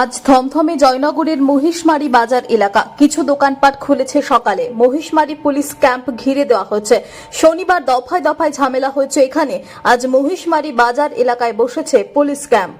আজ থমথমে জয়নগরের মহিষমারি বাজার এলাকা। কিছু দোকানপাট খুলেছে সকালে। মহিষমারি পুলিশ ক্যাম্প ঘিরে দেওয়া হচ্ছে শনিবার দফায় দফায় ঝামেলা হয়েছে এখানে। আজ মহিষমারি বাজার এলাকায় বসেছে পুলিশ ক্যাম্প।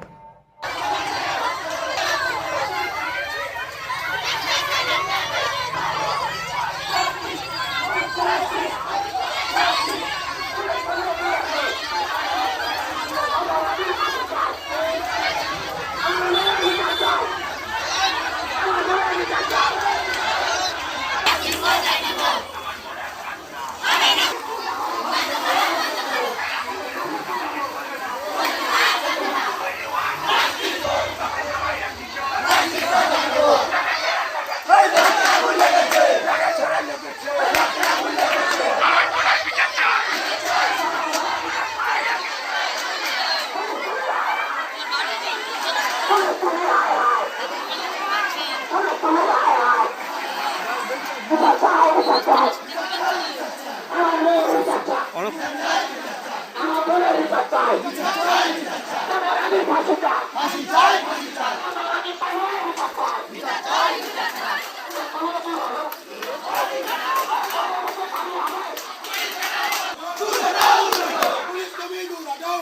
পুলিশ তুমি দূর হটাও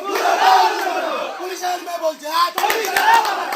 পুলিশ আসবে বলছে আজ পুলিশ